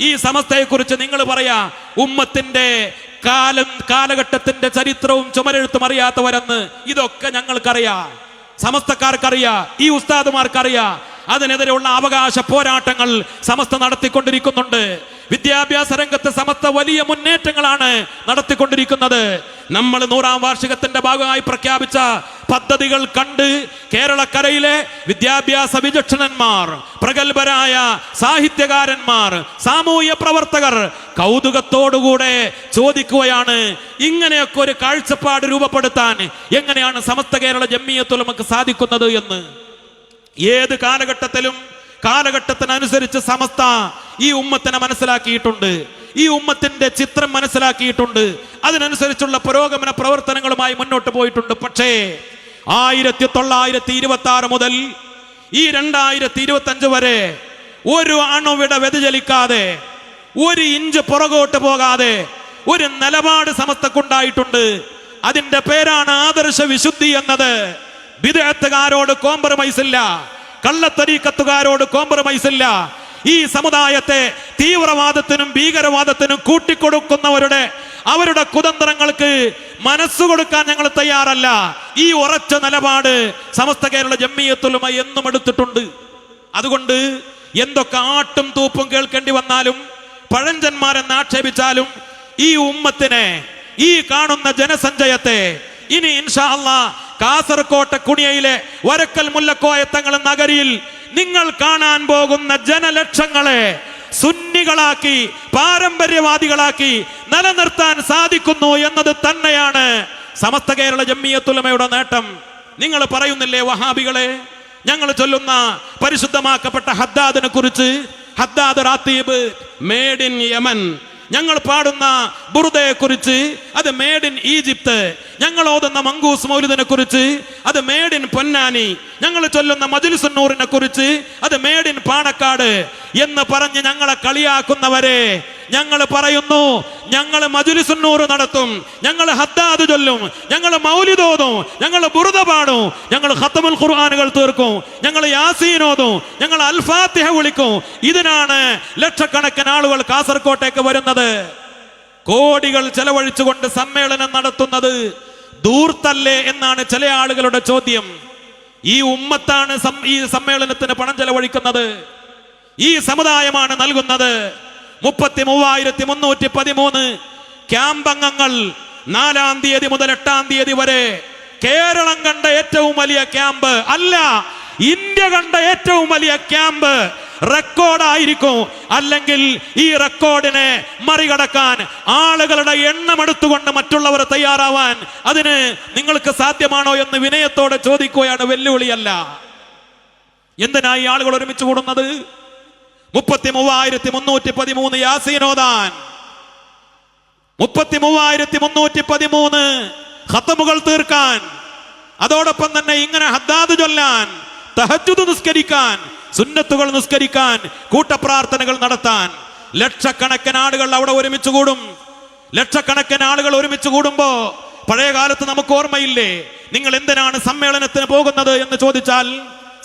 ഈ സമസ്തയെക്കുറിച്ച് നിങ്ങൾ പറയാ ഉമ്മത്തിന്റെ കാലം കാലഘട്ടത്തിന്റെ ചരിത്രവും ചുമരെഴുത്തും അറിയാത്തവരെന്ന് ഇതൊക്കെ ഞങ്ങൾക്കറിയാ. സമസ്തക്കാർക്കറിയാ ഈ ഉസ്താദുമാർക്കറിയാ. അതിനെതിരെയുള്ള അവകാശ പോരാട്ടങ്ങൾ സമസ്ത നടത്തിക്കൊണ്ടിരിക്കുന്നുണ്ട്. വിദ്യാഭ്യാസ രംഗത്ത് സമസ്ത വലിയ മുന്നേറ്റങ്ങളാണ് നടത്തിക്കൊണ്ടിരിക്കുന്നത്. നമ്മൾ നൂറാം വാർഷികത്തിന്റെ ഭാഗമായി പ്രഖ്യാപിച്ച പദ്ധതികൾ കണ്ട് കേരളക്കരയിലെ വിദ്യാഭ്യാസ വിചക്ഷണന്മാർ പ്രഗത്ഭരായ സാഹിത്യകാരന്മാർ സാമൂഹ്യ പ്രവർത്തകർ കൗതുകത്തോടുകൂടെ ചോദിക്കുകയാണ് ഇങ്ങനെയൊക്കെ ഒരു കാഴ്ചപ്പാട് രൂപപ്പെടുത്താൻ എങ്ങനെയാണ് സമസ്ത കേരള ജമ്മിയത്തുലമക്ക് സാധിക്കുന്നത്? എന്ന്. ഏത് കാലഘട്ടത്തിലും കാലഘട്ടത്തിനനുസരിച്ച് സമസ്ത ഈ ഉമ്മത്തിനെ മനസ്സിലാക്കിയിട്ടുണ്ട്. ഈ ഉമ്മത്തിന്റെ ചിത്രം മനസ്സിലാക്കിയിട്ടുണ്ട്. അതിനനുസരിച്ചുള്ള പുരോഗമന പ്രവർത്തനങ്ങളുമായി മുന്നോട്ട് പോയിട്ടുണ്ട്. പക്ഷേ ആയിരത്തി തൊള്ളായിരത്തി ഇരുപത്തി ആറ് മുതൽ ഈ രണ്ടായിരത്തി ഇരുപത്തി അഞ്ച് വരെ ഒരു അണുവിട വ്യതിചലിക്കാതെ ഒരു ഇഞ്ച് പുറകോട്ട് പോകാതെ ഒരു നിലപാട് സമസ്തക്കുണ്ടായിട്ടുണ്ട്. അതിന്റെ പേരാണ് ആദർശ വിശുദ്ധി എന്നത്. വിദേഹത്തുകാരോട് കോംപ്രമൈസ് ഇല്ല. കള്ളത്തരീക്കത്തുകാരോട് കോംപ്രമൈസ് ഇല്ല. ഈ സമുദായത്തെ തീവ്രവാദത്തിനും ഭീകരവാദത്തിനും കൂട്ടിക്കൊടുക്കുന്നവരുടെ അവരുടെ കുതന്ത്രങ്ങൾക്ക് മനസ്സുകൊടുക്കാൻ ഞങ്ങൾ തയ്യാറല്ല. ഈ ഉറച്ച നിലപാട് സമസ്ത കേരള ജമ്മിയത്തുലുമായി എന്നും എടുത്തിട്ടുണ്ട്. അതുകൊണ്ട് എന്തൊക്കെ ആട്ടും തൂപ്പും കേൾക്കേണ്ടി വന്നാലും പഴഞ്ചന്മാരെന്ന് ആക്ഷേപിച്ചാലും ഈ ഉമ്മത്തിനെ ഈ കാണുന്ന ജനസഞ്ചയത്തെ ഇനി ഇൻഷാ അള്ളാ കാസർകോട്ടെ കുണിയയിലെ വരക്കൽ മുല്ലക്കോയ തങ്ങൾ നഗരിയിൽ നിങ്ങൾ കാണാൻ പോകുന്ന ജനലക്ഷങ്ങളെ സുന്നികളാക്കി പാരമ്പര്യവാദികളാക്കി നിലനിർത്താൻ സാധിക്കുന്നു എന്നത് തന്നെയാണ് സമസ്ത കേരള ജമ്മിയത്തുലമയുടെ നേട്ടം. നിങ്ങൾ പറയുന്നില്ലേ വഹാബികളെ? ഞങ്ങൾ ചൊല്ലുന്ന പരിശുദ്ധമാക്കപ്പെട്ട ഹദ്ദാദിനെ കുറിച്ച് ഹദ്ദാദ് റാത്തീബ് മേഡ് ഇൻ യമൻ ഞങ്ങൾ പാടുന്ന ബുറുദയെ കുറിച്ച് അത് മേഡ് ഇൻ ഈജിപ്ത് ഞങ്ങൾ ഓതുന്ന മങ്കൂസ് മൗലിദിനെ കുറിച്ച് അത് മേഡ് ഇൻ പൊന്നാനി. ഞങ്ങൾ ചൊല്ലുന്ന മജുലിസുന്നൂറിനെ കുറിച്ച് അത് മേഡ് ഇൻ പാണക്കാട്. എന്ന് പറഞ്ഞ് ഞങ്ങളെ കളിയാക്കുന്നവരെ ഞങ്ങൾ പറയുന്നു ഞങ്ങൾ മജുലിസുന്നൂറ് നടത്തും ഞങ്ങൾ ഹദ്ദാദ് ചൊല്ലും ഞങ്ങൾ മൗലിതോതും ഞങ്ങൾ ബുറുത പാടും ഞങ്ങൾ ഹത്തമുൽ ഖുർആാനുകൾ തീർക്കും ഞങ്ങൾ യാസീനോതും ഞങ്ങൾ അൽഫാത്തിഹ വിളിക്കും. ഇതിനാണ് ലക്ഷക്കണക്കിന് ആളുകൾ കാസർകോട്ടേക്ക് വരുന്നത്. കോടികൾ ചെലവഴിച്ചുകൊണ്ട് സമ്മേളനം നടത്തുന്നത് ദൂർത്തല്ലേ എന്നാണ് ചില ആളുകളുടെ ചോദ്യം. ഈ ഉമ്മത്താണ് ഈ സമ്മേളനത്തിന് പണം ചെലവഴിക്കുന്നത്. ഈ സമുദായമാണ് നൽകുന്നത്. മുപ്പത്തി മൂവായിരത്തി മുന്നൂറ്റി പതിമൂന്ന് ക്യാമ്പ് അംഗങ്ങൾ നാലാം തീയതി മുതൽ എട്ടാം തീയതി വരെ കേരളം കണ്ട ഏറ്റവും വലിയ ക്യാമ്പ് അല്ല ഇന്ത്യ കണ്ട ഏറ്റവും വലിയ ക്യാമ്പ് റെക്കോർഡായിരിക്കും. അല്ലെങ്കിൽ ഈ റെക്കോർഡിനെ മറികടക്കാൻ ആളുകളുടെ എണ്ണം എടുത്തുകൊണ്ട് മറ്റുള്ളവർ തയ്യാറാവാൻ അതിന് നിങ്ങൾക്ക് സാധ്യമാണോ എന്ന് വിനയത്തോടെ ചോദിക്കുകയാണ് വെല്ലുവിളിയല്ല. എന്തിനായി ആളുകൾ ഒരുമിച്ച് കൂടുന്നത്? മുപ്പത്തി മൂവായിരത്തി മുന്നൂറ്റി പതിമൂന്ന് യാസീനോദാൻ. മുപ്പത്തി മൂവായിരത്തി മുന്നൂറ്റി പതിമൂന്ന് ഹത്തമുകൾ തീർക്കാൻ. അതോടൊപ്പം തന്നെ ഇങ്ങനെ ഹദ്ദാദ് ചൊല്ലാൻ തഹജുദ് നിസ്കരിക്കാൻ സുന്നത്തുകൾ നിസ്കരിക്കാൻ കൂട്ടപ്രാർത്ഥനകൾ നടത്താൻ. ലക്ഷക്കണക്കിന് ആളുകൾ അവിടെ ഒരുമിച്ച് കൂടും. ലക്ഷക്കണക്കിന് ആളുകൾ ഒരുമിച്ച് കൂടുമ്പോ പഴയ കാലത്ത് നമുക്ക് ഓർമ്മയില്ലേ? നിങ്ങൾ എന്തിനാണ് സമ്മേളനത്തിന് പോകുന്നത് എന്ന് ചോദിച്ചാൽ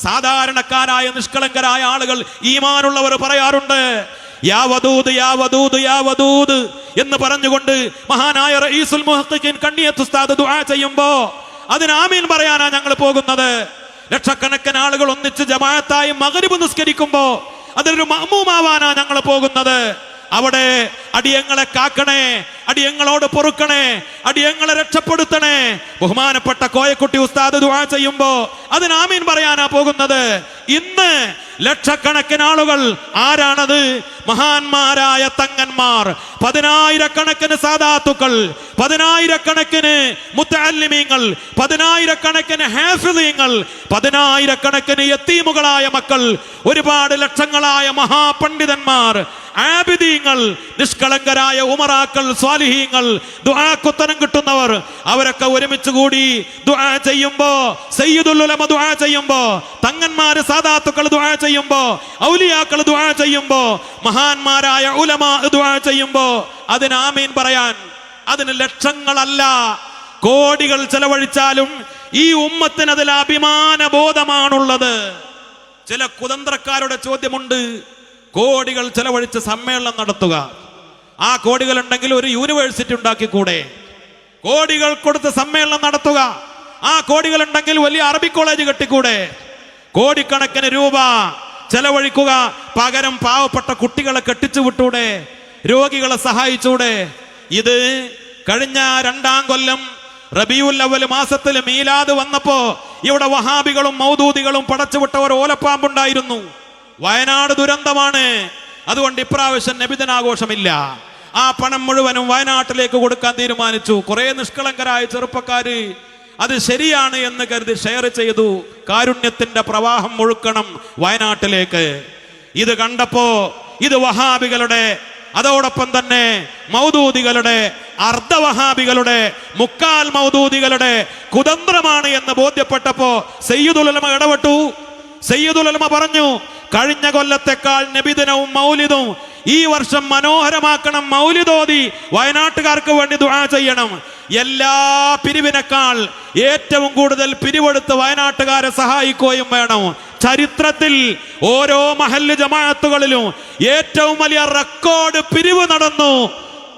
സാധാരണക്കാരായ നിഷ്കളങ്കരായ ആളുകൾ ഈമാനുള്ളവർ പറയാറുണ്ട് യാവദൂത് യാവദൂത് യാവദൂത് എന്ന് പറഞ്ഞുകൊണ്ട് മഹാനായ റഈസുൽ മുഹഖിഖീൻ കണ്ണിയത്ത് ഉസ്താദ് ദുആ ചെയ്യുമ്പോ അതിന് ആമീൻ പറയാനാ ഞങ്ങൾ പോകുന്നത്. ലക്ഷക്കണക്കിന് ആളുകൾ ഒന്നിച്ച് ജമാഅത്തായി മഗ്രിബ് നിസ്കരിക്കുമ്പോ അതിലൊരു മഹമൂമാവാനാ ഞങ്ങൾ പോകുന്നത്. അവിടെ അടിയങ്ങളെ കാക്കണേ അടിയങ്ങളോട് പൊറുക്കണേ അടിയങ്ങളെ രക്ഷപ്പെടുത്തണേ. ബഹുമാനപ്പെട്ട കോയക്കുട്ടി ഉസ്താദ് ദുആ ചെയ്യുമ്പോ അതിന് ആമീൻ പറയാനാ പോകുന്നത്. ഇന്ന് ലക്ഷക്കണക്കിന് ആളുകൾ ആരാണത്? മഹാന്മാരായ തങ്ങന്മാർ. പതിനായിരക്കണക്കിന് സാദാത്തുക്കൾ പതിനായിരക്കണക്കിന് മുത്തല്ലിമീങ്ങൾ പതിനായിരക്കണക്കിന് ഹാഫിദീങ്ങൾ പതിനായിരക്കണക്കിന് യത്തീമുകളായ മക്കൾ ഒരുപാട് ലക്ഷങ്ങളായ മഹാപണ്ഡിതന്മാർ ആബിദീങ്ങൾ നിഷ്കളങ്കരായ ഉമറാക്കൾ സ്വാലിഹീങ്ങൾ ദുആക്കുത്തരം കിട്ടുന്നവർ അവരൊക്കെ ഒരുമിച്ച് കൂടി ദുആ ചെയ്യുമ്പോ ഉലമ ദുആ ചെയ്യുമ്പോ തങ്ങന്മാര് സാദാത്തുക്കൾ ദുആ ചെയ്യുമ്പോ ഔലിയാക്കൾ ദുആ ചെയ്യുമ്പോ മഹാന്മാരായ ഉലമ ദുആ ചെയ്യുമ്പോ അതിന് ആമീൻ പറയാൻ അതിന് ലക്ഷങ്ങളല്ല കോടികൾ ചെലവഴിച്ചാലും ഈ ഉമ്മത്തിന് അതിൽ അഭിമാന ബോധമാണുള്ളത്. ചില കുതന്ത്രക്കാരുടെ ചോദ്യമുണ്ട് കോടികൾ ചെലവഴിച്ച് സമ്മേളനം നടത്തുക. ആ കോടികൾ ഉണ്ടെങ്കിൽ ഒരു യൂണിവേഴ്സിറ്റി ഉണ്ടാക്കിക്കൂടെ? കോടികൾ കൊടുത്ത് സമ്മേളനം നടത്തുക. ആ കോടികൾ ഉണ്ടെങ്കിൽ വലിയ അറബി കോളേജ് കെട്ടിക്കൂടെ? കോടിക്കണക്കിന് രൂപ ചെലവഴിക്കുക. പകരം പാവപ്പെട്ട കുട്ടികളെ കെട്ടിച്ചു വിട്ടൂടെ? രോഗികളെ സഹായിച്ചൂടെ? ഇത് കഴിഞ്ഞ രണ്ടാം കൊല്ലം റബിയുൽ അവൽ മാസത്തിൽ മീലാദ് വന്നപ്പോ ഇവിടെ വഹാബികളും മൗദൂദികളും പടച്ചുവിട്ട ഒരു ഓലപ്പാമ്പുണ്ടായിരുന്നു. വയനാട് ദുരന്തമാണ്. അതുകൊണ്ട് ഇപ്രാവശ്യം നബിദിനാഘോഷമില്ല. ആ പണം മുഴുവനും വയനാട്ടിലേക്ക് കൊടുക്കാൻ തീരുമാനിച്ചു. കുറെ നിഷ്കളങ്കരായ ചെറുപ്പക്കാര് അത് ശരിയാണ് എന്ന് കരുതി ഷെയർ ചെയ്തു. കാരുണ്യത്തിന്റെ പ്രവാഹം ഒഴുക്കണം വയനാട്ടിലേക്ക്. ഇത് കണ്ടപ്പോ ഇത് വഹാബികളുടെ അതോടൊപ്പം തന്നെ മൗദൂദികളുടെ അർദ്ധവഹാബികളുടെ മുക്കാൽ മൗദൂദികളുടെ കുതന്ത്രമാണ് എന്ന് ബോധ്യപ്പെട്ടപ്പോ സയ്യിദുലമ ഇടപെട്ടു. സയ്യിദുലമ പറഞ്ഞു കഴിഞ്ഞ കൊല്ലത്തെക്കാൾ നബിദിനവും മൗലിദും ഈ വർഷം മനോഹരമാക്കണം മൗലിദോതി വയനാട്ടുകാർക്ക് വേണ്ടി ദുആ ചെയ്യണം. എല്ലാ പിരിവിനേക്കാൾ ഏറ്റവും കൂടുതൽ പിരിവെടുത്ത് വയനാട്ടുകാരെ സഹായിക്കുകയും വേണം. ചരിത്രത്തിൽ ഓരോ മഹല്ല് ജമാഅത്തുകളിലും ഏറ്റവും വലിയ റെക്കോർഡ് പിരിവ് നടന്നു.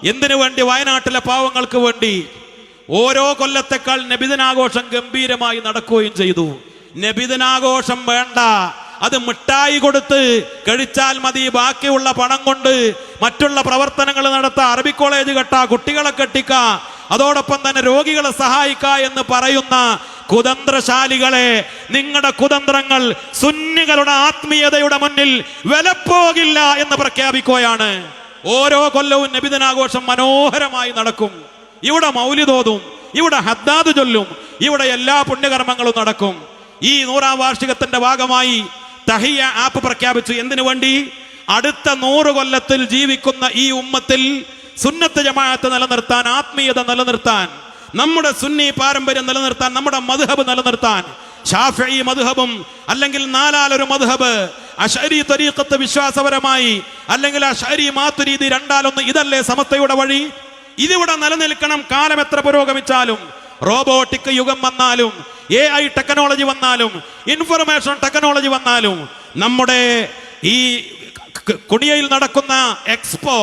എന്തിനു വേണ്ടി? വയനാട്ടിലെ പാവങ്ങൾക്ക് വേണ്ടി. ഓരോ കൊല്ലത്തെക്കാൾ നബിദിനാഘോഷം ഗംഭീരമായി നടക്കുകയും ചെയ്തു. നബിദിനാഘോഷം വേണ്ട. അത് മിഠായി കൊടുത്ത് കഴിച്ചാൽ മതി. ബാക്കിയുള്ള പണം കൊണ്ട് മറ്റുള്ള പ്രവർത്തനങ്ങൾ നടത്താം. അറബി കോളേജ് കെട്ട കുട്ടികളെ കെട്ടിക്ക. അതോടൊപ്പം തന്നെ രോഗികളെ സഹായിക്ക എന്ന് പറയുന്ന കുതന്ത്രശാലികളെ നിങ്ങളുടെ കുതന്ത്രങ്ങൾ സുന്നികളുടെ ആത്മീയതയുടെ മുന്നിൽ വിലപ്പോകില്ല എന്ന് പ്രഖ്യാപിക്കുകയാണ്. ഓരോ കൊല്ലവും നബിദിനാഘോഷം മനോഹരമായി നടക്കും. ഇവിടെ മൗലിതോതും ഇവിടെ ഹദ്ദാദ് ചൊല്ലും ഇവിടെ എല്ലാ പുണ്യകർമ്മങ്ങളും നടക്കും. ഈ നൂറാം വാർഷികത്തിന്റെ ഭാഗമായി തഹിയ ആപ്പ് പ്രഖ്യാപിച്ചു. എന്തിനു വേണ്ടി? അടുത്ത നൂറ് കൊല്ലത്തിൽ ജീവിക്കുന്ന ഈ ഉമ്മത്തിൽ സുന്നത്ത് ജമാഅത്ത് നിലനിർത്താൻ ആത്മീയത നിലനിർത്താൻ നമ്മുടെ സുന്നി പാരമ്പര്യം നിലനിർത്താൻ നമ്മുടെ മധുഹബ് നിലനിർത്താൻ ഷാഫി മധുഹബും അല്ലെങ്കിൽ നാലാലൊരു മധുഹബ് അഷരി തരീഖത്ത് വിശ്വാസപരമായി അല്ലെങ്കിൽ അഷരി മാത്തുരീതി രണ്ടാലൊന്ന് ഇതല്ലേ സമസ്തയുടെ വഴി? ഇതിവിടെ നിലനിൽക്കണം. കാലം എത്ര പുരോഗമിച്ചാലും റോബോട്ടിക് യുഗം വന്നാലും എ ഐ ടെക്നോളജി വന്നാലും ഇൻഫർമേഷൻ ടെക്നോളജി വന്നാലും നമ്മുടെ ഈ കുടിയയിൽ നടക്കുന്ന എക്സ്പോ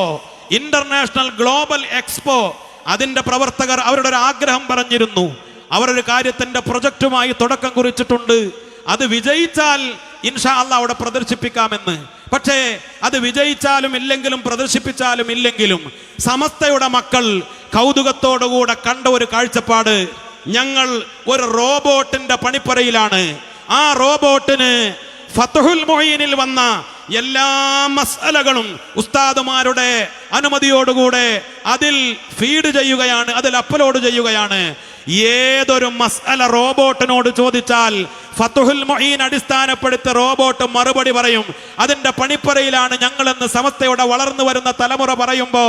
ഇന്റർനാഷണൽ ഗ്ലോബൽ എക്സ്പോ അതിന്റെ പ്രവർത്തകർ അവരുടെ ഒരു ആഗ്രഹം പറഞ്ഞിരുന്നു. അവരൊരു കാര്യത്തിന്റെ പ്രൊജക്റ്റുമായി തുടക്കം കുറിച്ചിട്ടുണ്ട്. അത് വിജയിച്ചാൽ ഇൻഷാ അല്ല അവിടെ പ്രദർശിപ്പിക്കാമെന്ന്. പക്ഷേ അത് വിജയിച്ചാലും ഇല്ലെങ്കിലും പ്രദർശിപ്പിച്ചാലും ഇല്ലെങ്കിലും സമസ്തയുടെ മക്കൾ കൗതുകത്തോടുകൂടെ കണ്ട ഒരു കാഴ്ചപ്പാട് ഞങ്ങൾ ഒരു റോബോട്ടിന്റെ പണിപ്പുരയിലാണ്. ആ റോബോട്ടിന് ഫത്തുഹുൽ മൊയ്യനിൽ വന്ന എല്ലാ മസലകളും ഉസ്താദുമാരുടെ അനുമതിയോടുകൂടെ അതിൽ ഫീഡ് ചെയ്യുകയാണ് അതിൽ അപ്ലോഡ് ചെയ്യുകയാണ്. ഏതൊരു മസല റോബോട്ടിനോട് ചോദിച്ചാൽ ഫത്തുഹുൽ മൊഹീൻ അടിസ്ഥാനപ്പെടുത്തി റോബോട്ട് മറുപടി പറയും. അതിന്റെ പണിപ്പുരയിലാണ് ഞങ്ങളെന്ന് സമസ്തയുടെ വളർന്നു വരുന്ന തലമുറ പറയുമ്പോ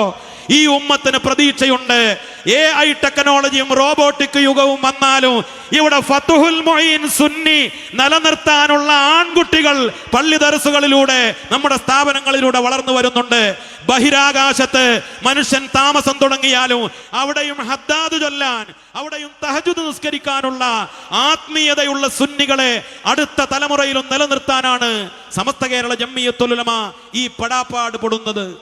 ഈ ഉമ്മത്തിന് പ്രതീക്ഷയുണ്ട്. എ ഐ ടെക്നോളജിയും റോബോട്ടിക് യുഗവും വന്നാലും ഇവിടെ ഫത്തുഹുൽ മൊയ്ൻ സുന്നി നിലനിർത്താനുള്ള ആൺകുട്ടികൾ പള്ളി ദർസുകളിലൂടെ നമ്മുടെ സ്ഥാപനങ്ങളിലൂടെ വളർന്നു വരുന്നുണ്ട്. ബഹിരാകാശത്ത് മനുഷ്യൻ താമസം തുടങ്ങിയാലും അവിടെയും ഹദ്ദാദ് ചൊല്ലാൻ അവിടെയും തഹജുദ് നിസ്കരിക്കാനുള്ള ആത്മീയതയുള്ള സുന്നികളെ അടുത്ത തലമുറയിലും നിലനിർത്താനാണ് സമസ്ത കേരള ജമ്മിയത്തുലമ ഈ പടാപ്പാട് പെടുന്നത്.